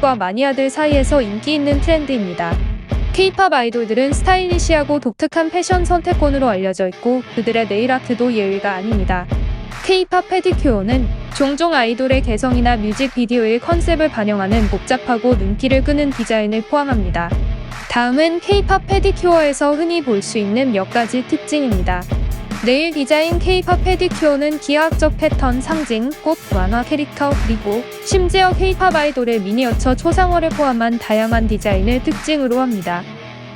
과 마니아들 사이에서 인기 있는 트렌드입니다. K-팝 아이돌들은 스타일리시하고 독특한 패션 선택권으로 알려져 있고 그들의 네일 아트도 예외가 아닙니다. K-팝 페디큐어는 종종 아이돌의 개성이나 뮤직비디오의 컨셉을 반영하는 복잡하고 눈길을 끄는 디자인을 포함합니다. 다음은 K-팝 페디큐어에서 흔히 볼 수 있는 몇 가지 특징입니다. 네일 디자인 K-팝 페디큐어는 기하학적 패턴, 상징, 꽃, 만화 캐릭터, 그리고 심지어 K-팝 아이돌의 미니어처 초상화를 포함한 다양한 디자인을 특징으로 합니다.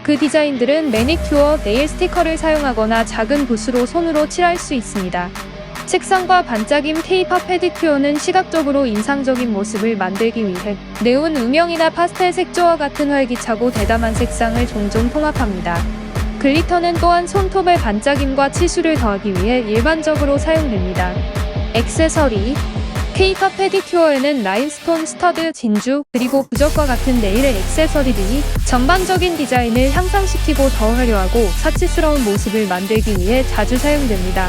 그 디자인들은 매니큐어, 네일 스티커를 사용하거나 작은 붓으로 손으로 칠할 수 있습니다. 색상과 반짝임 K-팝 페디큐어는 시각적으로 인상적인 모습을 만들기 위해 네온 음영이나 파스텔 색조와 같은 활기차고 대담한 색상을 종종 통합합니다. 글리터는 또한 손톱의 반짝임과 치수를 더하기 위해 일반적으로 사용됩니다. 액세서리 K-팝 페디큐어에는 라인스톤, 스터드, 진주, 그리고 부적과 같은 네일의 액세서리들이 전반적인 디자인을 향상시키고 더 화려하고 사치스러운 모습을 만들기 위해 자주 사용됩니다.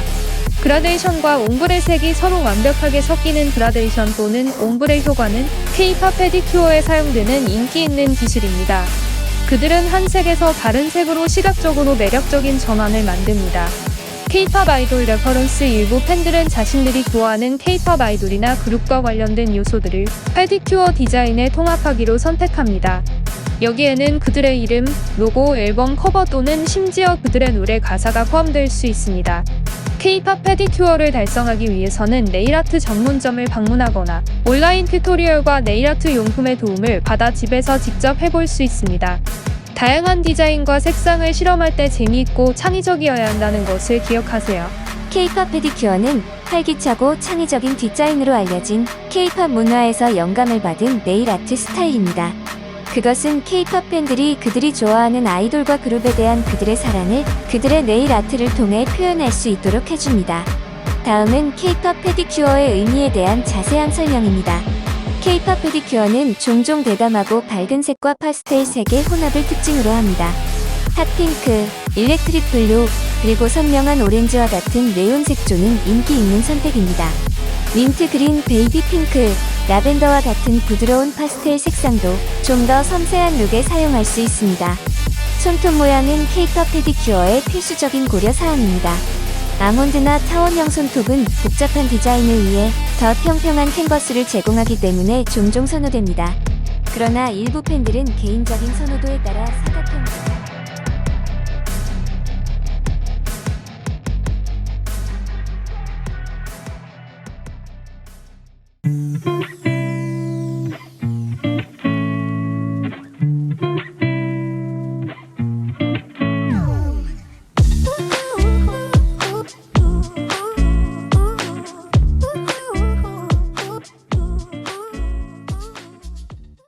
그라데이션과 옴브레 색이 서로 완벽하게 섞이는 그라데이션 또는 옴브레 효과는 K-팝 페디큐어에 사용되는 인기 있는 기술입니다. 그들은 한 색에서 다른 색으로 시각적으로 매력적인 전환을 만듭니다. K-팝 아이돌 레퍼런스 일부 팬들은 자신들이 좋아하는 K-팝 아이돌이나 그룹과 관련된 요소들을 페디큐어 디자인에 통합하기로 선택합니다. 여기에는 그들의 이름, 로고, 앨범 커버 또는 심지어 그들의 노래 가사가 포함될 수 있습니다. K-팝 페디큐어를 달성하기 위해서는 네일아트 전문점을 방문하거나 온라인 튜토리얼과 네일아트 용품의 도움을 받아 집에서 직접 해볼 수 있습니다. 다양한 디자인과 색상을 실험할 때 재미있고 창의적이어야 한다는 것을 기억하세요. K-팝 페디큐어는 활기차고 창의적인 디자인으로 알려진 K-팝 문화에서 영감을 받은 네일 아트 스타일입니다. 그것은 K-팝 팬들이 그들이 좋아하는 아이돌과 그룹에 대한 그들의 사랑을 그들의 네일 아트를 통해 표현할 수 있도록 해줍니다. 다음은 K-팝 페디큐어의 의미에 대한 자세한 설명입니다. K-팝 페디큐어는 종종 대담하고 밝은 색과 파스텔 색의 혼합을 특징으로 합니다. 핫핑크, 일렉트릭 블루, 그리고 선명한 오렌지와 같은 네온 색조는 인기 있는 선택입니다. 민트 그린, 베이비 핑크, 라벤더와 같은 부드러운 파스텔 색상도 좀 더 섬세한 룩에 사용할 수 있습니다. 손톱 모양은 케이터 페디큐어의 필수적인 고려 사항입니다. 아몬드나 타원형 손톱은 복잡한 디자인을 위해 더 평평한 캔버스를 제공하기 때문에 종종 선호됩니다. 그러나 일부 팬들은 개인적인 선호도에 따라 사각형 thank you